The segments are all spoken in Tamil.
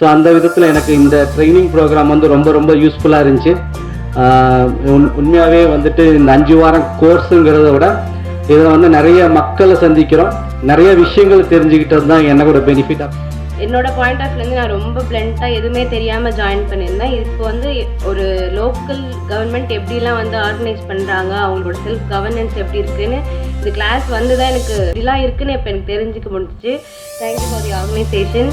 ஸோ அந்த விதத்தில் எனக்கு இந்த ட்ரைனிங் ப்ரோக்ராம் வந்து ரொம்ப ரொம்ப யூஸ்ஃபுல்லாக இருந்துச்சு. உண்- உண்மையாகவே வந்துட்டு இந்த அஞ்சு வாரம் கோர்ஸுங்கிறத விட இதில் வந்து நிறைய மக்களை சந்திக்கிறோம். நிறைய விஷயங்கள் தெரிஞ்சுக்கிட்டது தான் என்னோட பெனிஃபிட்டாக என்னோட பாயிண்ட் ஆஃப் வந்து நான் ரொம்ப பிளண்ட்டாக எதுவுமே தெரியாமல் ஜாயின் பண்ணியிருந்தேன். இப்போ வந்து ஒரு லோக்கல் கவர்மெண்ட் எப்படிலாம் வந்து ஆர்கனைஸ் பண்ணுறாங்க அவங்களோட செல்ஃப் கவர்னன்ஸ் எப்படி இருக்குன்னு இந்த கிளாஸ் வந்து தான் எனக்கு இப்படிலாம் இருக்குன்னு இப்போ எனக்கு தெரிஞ்சுக்க முடிஞ்சிச்சு. தேங்க்யூ ஃபார் தி ஆர்கனைசேஷன்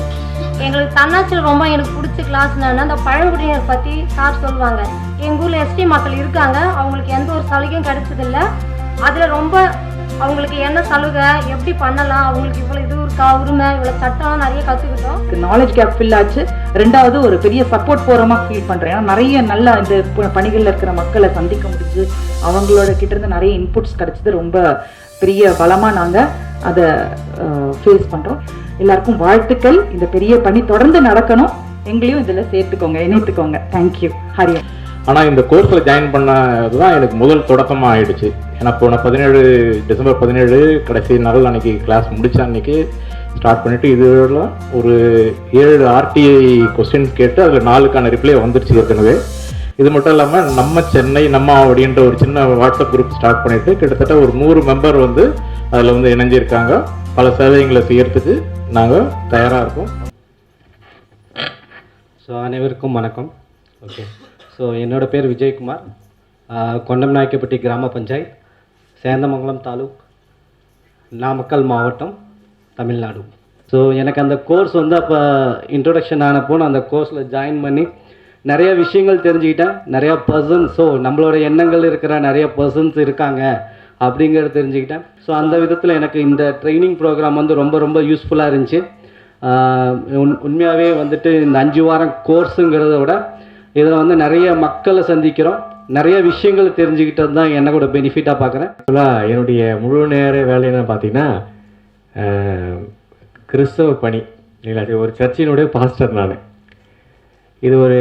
எங்களுக்கு தன்னாட்சியில் ரொம்ப எனக்கு பிடிச்ச கிளாஸ் என்னன்னா அந்த பழங்குடியினர் பற்றி சார் சொல்லுவாங்க. எங்கள் ஊரில் எஸ்டி மக்கள் இருக்காங்க. அவங்களுக்கு எந்த ஒரு சலுகையும் கிடைச்சதில்ல. அதில் ரொம்ப அவங்களுக்கு என்ன சலுகை எப்படி பண்ணலாம் அவங்களுக்கு இவ்வளோ இது இருக்கா உரிமை இவ்வளோ சட்டம்லாம் நிறைய கற்றுக்கிட்டோம் நாலேஜ் கேப் ஃபில் ஆச்சு. ரெண்டாவது ஒரு பெரிய சப்போர்ட் போகிறமா ஃபீல் பண்ணுறேன் ஏன்னா நிறைய நல்ல இந்த பணிகளில் இருக்கிற மக்களை சந்திக்க முடிஞ்சு அவங்களோட கிட்டேருந்து நிறைய இன்புட்ஸ் கிடைச்சது ரொம்ப பெரிய பலமாக நாங்கள் அதை ஃபேஸ் பண்ணுறோம் எல்லாருக்கும் வாழ்த்துக்கள். இந்த பெரிய பணி தொடர்ந்து நடக்கணும். எங்களையும் இதில் சேர்த்துக்கோங்க இணைத்துக்கோங்க. தேங்க்யூ ஹரியா ஆனால் இந்த கோர்ஸில் ஜாயின் பண்ணது தான் எனக்கு முதல் தொடக்கமாக ஆயிடுச்சு. ஏன்னா போன பதினேழு டிசம்பர் பதினேழு கடைசி நாள் அன்னைக்கு கிளாஸ் முடிச்ச அன்னைக்கு ஸ்டார்ட் பண்ணிட்டு இதுல ஒரு ஏழு ஆர்டிஐ கொஸ்டின்ஸ் கேட்டு அதில் நாலுக்கான ரிப்ளை வந்துருச்சு ஏற்கனவே. இது மட்டும் இல்லாமல் நம்ம சென்னை நம்ம அப்படின்ற ஒரு சின்ன வாட்ஸ்அப் குரூப் ஸ்டார்ட் பண்ணிவிட்டு கிட்டத்தட்ட ஒரு நூறு மெம்பர் வந்து அதில் வந்து இணைஞ்சிருக்காங்க. பல சேவைகளை செய்யறதுக்கு நாங்கள் தயாராக இருக்கோம். ஸோ அனைவருக்கும் வணக்கம். ஓகே ஸோ என்னோடய பேர் விஜயகுமார். கொண்டம் கொண்டம்நாயக்கப்பட்டி கிராம பஞ்சாயத் சேந்தமங்கலம் தாலுக் நாமக்கல் மாவட்டம் தமிழ்நாடு. ஸோ எனக்கு அந்த கோர்ஸ் வந்து அப்போ இன்ட்ரொடக்ஷன் ஆனப்போ நான் அந்த கோர்ஸில் ஜாயின் பண்ணி நிறைய விஷயங்கள் தெரிஞ்சுக்கிட்டேன். நிறையா பர்சன்ஸ் ஸோ நம்மளோட எண்ணங்கள் இருக்கிற நிறைய பர்சன்ஸ் இருக்காங்க. அப்படிங்கிறத தெரிஞ்சுக்கிட்டேன். ஸோ அந்த விதத்தில் எனக்கு இந்த ட்ரைனிங் ப்ரோக்ராம் வந்து ரொம்ப ரொம்ப யூஸ்ஃபுல்லாக இருந்துச்சு. உண்- உண்மையாகவே வந்துட்டு இந்த அஞ்சு வாரம் கோர்ஸுங்கிறத விட இதில் வந்து நிறைய மக்களை சந்திக்கிறோம். நிறைய விஷயங்கள் தெரிஞ்சுக்கிட்டது தான் என்னோட பெனிஃபிட்டாக பார்க்குறேன் ஆக்சுவலாக என்னுடைய முழு நேர வேலை என்ன பார்த்தீங்கன்னா கிறிஸ்தவ பணி. இல்லைங்களா ஒரு சர்ச்சினுடைய பாஸ்டர் நான். இது ஒரு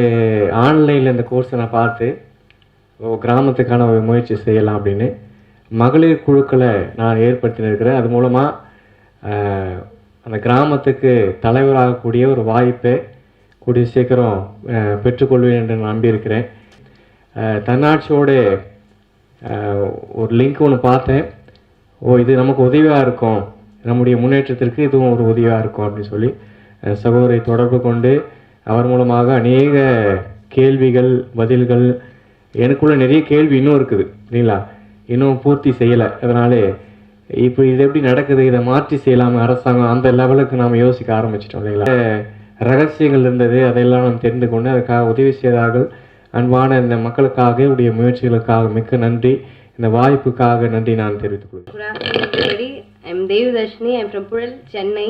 ஆன்லைனில் இந்த கோர்ஸை நான் பார்த்து ஓ, கிராமத்துக்கான ஒரு முயற்சி செய்யலாம் அப்படின்னு மகளிர் குழுக்களை நான் ஏற்படுத்தினிருக்கிறேன் அது மூலமாக அந்த கிராமத்துக்கு தலைவராகக்கூடிய ஒரு வாய்ப்பை கூடிய சீக்கிரம் பெற்றுக்கொள்வேன் என்று நம்பியிருக்கிறேன். தன்னாட்சியோடு ஒரு லிங்க் ஒன்று பார்த்தேன். ஓ இது நமக்கு உதவியாக இருக்கும். நம்முடைய முன்னேற்றத்திற்கு இதுவும் ஒரு உதவியாக இருக்கும் அப்படின்னு சொல்லி சகோதரை தொடர்பு கொண்டு அவர் மூலமாக அநேக கேள்விகள் பதில்கள் எனக்குள்ள நிறைய கேள்வி இன்னும் இருக்குது இல்லைங்களா? இன்னும் பூர்த்தி செய்யலை. அதனாலே இப்போ இது எப்படி நடக்குது? இதை மாற்றி செய்யலாமா அரசாங்கம். அந்த லெவலுக்கு நாம் யோசிக்க ஆரம்பிச்சிட்டோம் இல்லைங்களா? ரகசியங்கள் இருந்தது அதையெல்லாம் நாம் தெரிந்து கொண்டு அதுக்காக உதவி செய்தார்கள். அன்பான இந்த மக்களுக்காக உடைய முயற்சிகளுக்காக மிக்க நன்றி. இந்த வாய்ப்புக்காக நன்றி நான் தெரிவித்துக் கொள்கிறேன். I'm Devadharshini I'm from Puzhal Chennai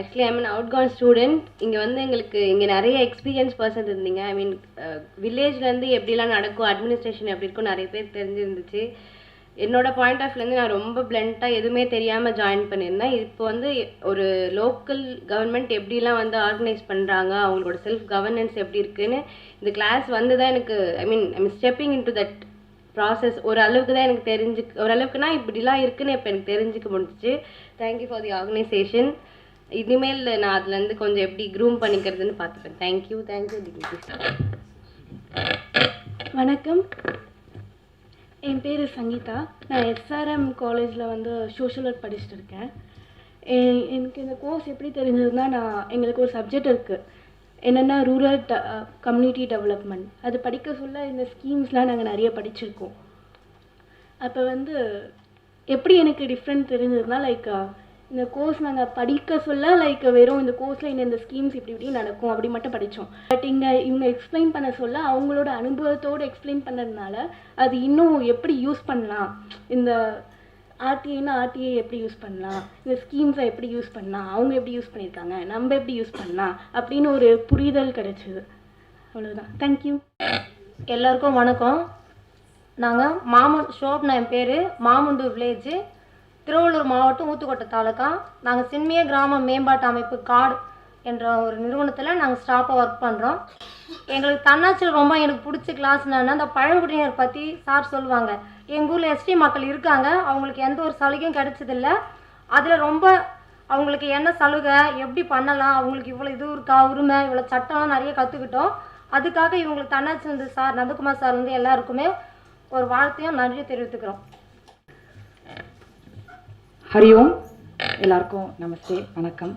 actually I mean outgoing student இங்கே வந்து எங்களுக்கு இங்கே நிறைய எக்ஸ்பீரியன்ஸ் பர்சன் இருந்தீங்க. ஐ மீன் வில்லேஜ்லேருந்து எப்படிலாம் நடக்கும் அட்மினிஸ்ட்ரேஷன் எப்படி இருக்கும் நிறைய பேர் தெரிஞ்சிருந்துச்சு. என்னோட பாயிண்ட் ஆஃப்லேருந்து நான் ரொம்ப பிளண்ட்டாக எதுவுமே தெரியாமல் ஜாயின் பண்ணியிருந்தேன். இப்போ வந்து ஒரு லோக்கல் கவர்மெண்ட் எப்படிலாம் வந்து ஆர்கனைஸ் பண்ணுறாங்க அவங்களோட செல்ஃப் கவர்னன்ஸ் எப்படி இருக்குன்னு இந்த கிளாஸ் வந்து தான் எனக்கு I mean I mean stepping into that process ஒரு அளவுக்கு தான் எனக்கு தெரிஞ்சு ஓரளவுக்குனா இப்படிலாம் இருக்குன்னு இப்போ எனக்கு தெரிஞ்சுக்க முடிஞ்சிச்சு. தேங்க்யூ ஃபார் தி ஆர்கனைசேஷன் இனிமேல் நான் அதுலேருந்து கொஞ்சம் எப்படி க்ரூம் பண்ணிக்கிறதுன்னு பார்த்துப்பேன். தேங்க்யூ தேங்க்யூ வணக்கம். என் பேர் சங்கீதா. நான் எஸ்ஆர்எம் காலேஜில் வந்து சோஷியல் ஒர்க் படிச்சுட்டு இருக்கேன். எ- எனக்கு இந்த கோர்ஸ் எப்படி தெரிஞ்சதுன்னா நான் எங்களுக்கு ஒரு சப்ஜெக்ட் இருக்குது என்னென்னா ரூரல் ட கம்யூனிட்டி டெவலப்மெண்ட் அது படிக்க சொல்ல இந்த ஸ்கீம்ஸ்லாம் நாங்கள் நிறைய படிச்சிருக்கோம். அப்போ வந்து எப்படி எனக்கு டிஃப்ரெண்ட் தெரிஞ்சதுன்னா லைக் இந்த கோர்ஸ் நாங்கள் படிக்க சொல்ல லைக் வெறும் இந்த கோர்ஸில் இந்த இந்த ஸ்கீம்ஸ் இப்படி இப்படி நடக்கும் அப்படி மட்டும் படித்தோம் பட் இங்கே இவங்க எக்ஸ்பிளைன் பண்ண சொல்ல அவங்களோட அனுபவத்தோடு எக்ஸ்பிளைன் பண்ணதுனால அது இன்னும் எப்படி யூஸ் பண்ணலாம்? இந்த ஆர்டிஐனா ஆர்டிஐ எப்படி யூஸ் பண்ணலாம்? இந்த ஸ்கீம்ஸை எப்படி யூஸ் பண்ணலாம்? அவங்க எப்படி யூஸ் பண்ணியிருக்காங்க நம்ம எப்படி யூஸ் பண்ணலாம்? அப்படின்னு ஒரு புரிதல் கிடைச்சிது. அவ்வளோதான் தேங்க்யூ எல்லாருக்கும் வணக்கம். நாங்கள் மாமன் ஷோப்னா என் பேர் மாமுண்டூர் வில்லேஜ் திருவள்ளூர் மாவட்டம் ஊத்துக்கோட்டை தாலுக்கா நாங்கள் சின்மிய கிராம மேம்பாட்டு அமைப்பு கார்டு என்ற ஒரு நிறுவனத்தில் நாங்கள் ஸ்டாஃபாக ஒர்க் பண்ணுறோம் எங்களுக்கு தன்னாட்சியில் ரொம்ப எனக்கு பிடிச்ச கிளாஸ் என்னென்னா அந்த பழங்குடியினர் பற்றி சார் சொல்லுவாங்க. எங்கள் ஊரில் எஸ்டி மக்கள் இருக்காங்க. அவங்களுக்கு எந்த ஒரு சலுகையும் கிடைச்சதில்ல. அதில் ரொம்ப அவங்களுக்கு என்ன சலுகை எப்படி பண்ணலாம் அவங்களுக்கு இவ்வளோ இது இருக்கா உரிமை இவ்வளோ சட்டம்லாம் நிறைய கற்றுக்கிட்டோம் அதுக்காக இவங்களுக்கு தன்னாட்சி வந்து சார் நந்தகுமார் சார் வந்து எல்லாருக்குமே ஒரு வாழ்த்தையும் நன்றியை தெரிவித்துக்கிறோம். ஹரி ஓம் எல்லாருக்கும் நமஸ்தே வணக்கம்.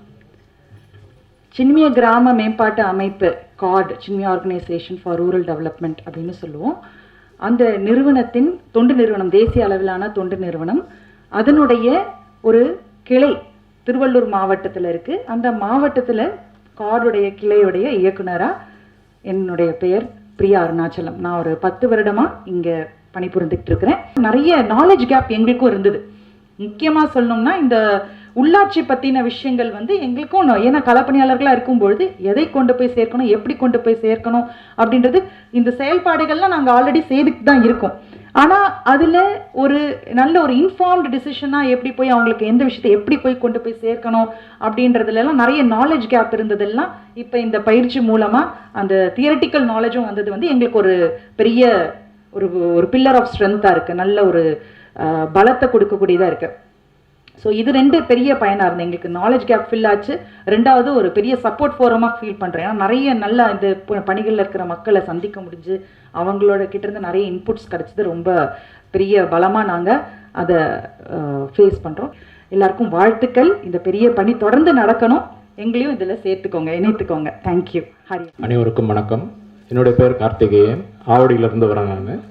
சின்மிய கிராம மேம்பாட்டு அமைப்பு card Chinmaya organisation for rural development அப்படின்னு சொல்லுவோம். அந்த நிறுவனத்தின் தொண்டு நிறுவனம் தேசிய அளவிலான தொண்டு நிறுவனம் அதனுடைய ஒரு கிளை திருவள்ளூர் மாவட்டத்தில் இருக்குது அந்த மாவட்டத்தில் கார்டுடைய கிளையுடைய இயக்குனராக என்னுடைய பெயர் பிரியா அருணாச்சலம். நான் ஒரு பத்து வருடமாக இங்கே பணிபுரிந்துக்கிட்டு இருக்கிறேன். நிறைய நாலேஜ் கேப் எங்களுக்கும் இருந்தது. முக்கியமாக சொல்லணும்னா இந்த உள்ளாட்சி பற்றின விஷயங்கள் வந்து எங்களுக்கும் ஏன்னா களப்பணியாளர்களாக இருக்கும்பொழுது எதை கொண்டு போய் சேர்க்கணும் எப்படி கொண்டு போய் சேர்க்கணும் அப்படின்றது இந்த செயல்பாடுகள்லாம் நாங்கள் ஆல்ரெடி செய்துட்டு தான் இருக்கோம். ஆனால் அதில் ஒரு நல்ல ஒரு இன்ஃபார்ம்டு டிசிஷனாக எப்படி போய் அவங்களுக்கு எந்த விஷயத்தை எப்படி போய் கொண்டு போய் சேர்க்கணும் அப்படின்றதுலலாம் நிறைய நாலேஜ் கேப் இருந்ததெல்லாம் இப்போ இந்த பயிற்சி மூலமாக அந்த தியரட்டிக்கல் நாலேஜும் வந்தது வந்து எங்களுக்கு ஒரு பெரிய ஒரு ஒரு பில்லர் ஆஃப் ஸ்ட்ரென்த்தாக இருக்குது நல்ல ஒரு பலத்தை கொடுக்கக்கூடியதாக இருக்குது ஸோ இது ரெண்டு பெரிய பயனாக இருந்தது. எங்களுக்கு நாலேஜ் கேப் ஃபில் ஆச்சு. ரெண்டாவது ஒரு பெரிய சப்போர்ட் ஃபோரமாக ஃபீல் பண்ணுறேன் ஏன்னா நிறைய நல்ல இந்த ப- இருக்கிற மக்களை சந்திக்க முடிஞ்சு அவங்களோட கிட்டேருந்து நிறைய இன்புட்ஸ் கிடச்சது. ரொம்ப பெரிய பலமாக நாங்கள் அதை ஃபேஸ் பண்ணுறோம் எல்லாருக்கும் வாழ்த்துக்கள். இந்த பெரிய பணி தொடர்ந்து நடக்கணும். எங்களையும் இதில் சேர்த்துக்கோங்க இணைத்துக்கோங்க. தேங்க்யூ ஹரி அனைவருக்கும் வணக்கம். என்னுடைய பேர் கார்த்திகேயன். ஆவடியிலேருந்து வரேன் நான்.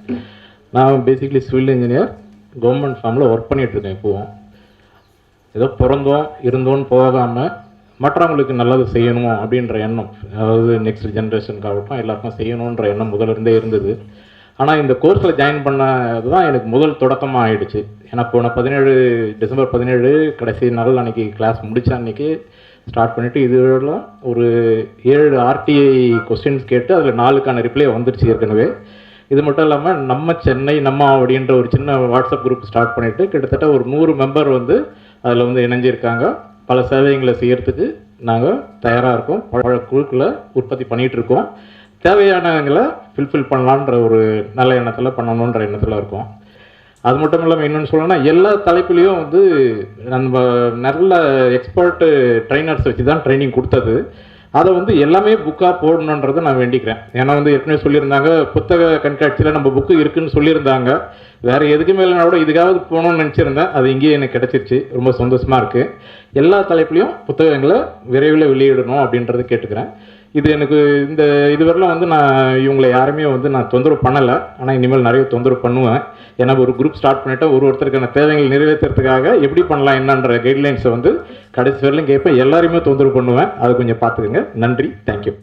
நான் பேசிக்கலி சிவில் இன்ஜினியர் கவர்மெண்ட் ஃபார்மில் ஒர்க் பண்ணிகிட்ருக்கேன் இப்போவும் ஏதோ பிறந்தோம் இருந்தோன்னு போகாமல் மற்றவங்களுக்கு நல்லது செய்யணும் அப்படின்ற எண்ணம். அதாவது நெக்ஸ்ட் ஜென்ரேஷனுக்காகட்டும் எல்லாருக்கும் செய்யணுன்ற எண்ணம் முதலிருந்தே இருந்தது. ஆனால் இந்த கோர்ஸில் ஜாயின் பண்ணது தான் எனக்கு முதல் தொடக்கமாக ஆயிடுச்சு. ஏன்னா போன பதினேழு டிசம்பர் பதினேழு கடைசி நாள் அன்றைக்கி கிளாஸ் முடித்த அன்னைக்கு ஸ்டார்ட் பண்ணிவிட்டு இதுல ஒரு ஏழு ஆர்டிஐ கொஸ்டின்ஸ் கேட்டு அதில் நாலுக்கான ரிப்ளை வந்துருச்சு ஏற்கனவே. இது மட்டும் இல்லாமல் நம்ம சென்னை நம்ம அப்படின்ற ஒரு சின்ன வாட்ஸ்அப் குரூப் ஸ்டார்ட் பண்ணிவிட்டு கிட்டத்தட்ட ஒரு நூறு மெம்பர் வந்து அதில் வந்து இணைஞ்சிருக்காங்க. பல சேவைகளை செய்கிறதுக்கு நாங்கள் தயாராக இருக்கோம். பல குழுக்களை உற்பத்தி பண்ணிகிட்டு இருக்கோம். தேவையானவங்களை ஃபில்ஃபில் பண்ணலான்ற ஒரு நல்ல எண்ணத்தில் பண்ணணுன்ற எண்ணத்தில் இருக்கோம். அது மட்டும் இல்லாமல் இன்னொன்று சொல்லணும்னா எல்லா தலைப்புலேயும் வந்து நம்ம நல்ல எக்ஸ்பர்ட்டு ட்ரைனர்ஸ் வச்சு தான் ட்ரைனிங் கொடுத்தது. அதை வந்து எல்லாமே புக்காக போடணுன்றதை நான் வேண்டிக்கிறேன். ஏன்னா வந்து ஏற்கனவே சொல்லியிருந்தாங்க புத்தக கண்காட்சியில் நம்ம புக்கு இருக்குன்னு சொல்லியிருந்தாங்க. வேறு எதுக்கு மேலேனா கூட இதுக்காவது போகணும்னு நினச்சிருந்தேன். அது இங்கேயே எனக்கு கிடச்சிருச்சு. ரொம்ப சந்தோஷமாக இருக்குது எல்லா தலைப்புலையும் புத்தகங்களை விரைவில் வெளியிடணும் அப்படின்றத கேட்டுக்கிறேன். இது எனக்கு இந்த இதுவரையிலும் வந்து நான் இவங்களை யாருமே வந்து நான் தொந்தரவு பண்ணலை. ஆனால் இனிமேல் நிறைய தொந்தரவு பண்ணுவேன். ஏன்னா ஒரு குரூப் ஸ்டார்ட் பண்ணிட்டா ஒரு ஒருத்தருக்கான தேவைகள் நிறைவேற்றுறதுக்காக எப்படி பண்ணலாம் என்னன்ற கைட்லைன்ஸை வந்து கடைசி வரையிலும் கேட்பேன் எல்லாரையுமே தொந்தரவு பண்ணுவேன். அதை கொஞ்சம் பார்த்துக்கோங்க. நன்றி. தேங்க்யூ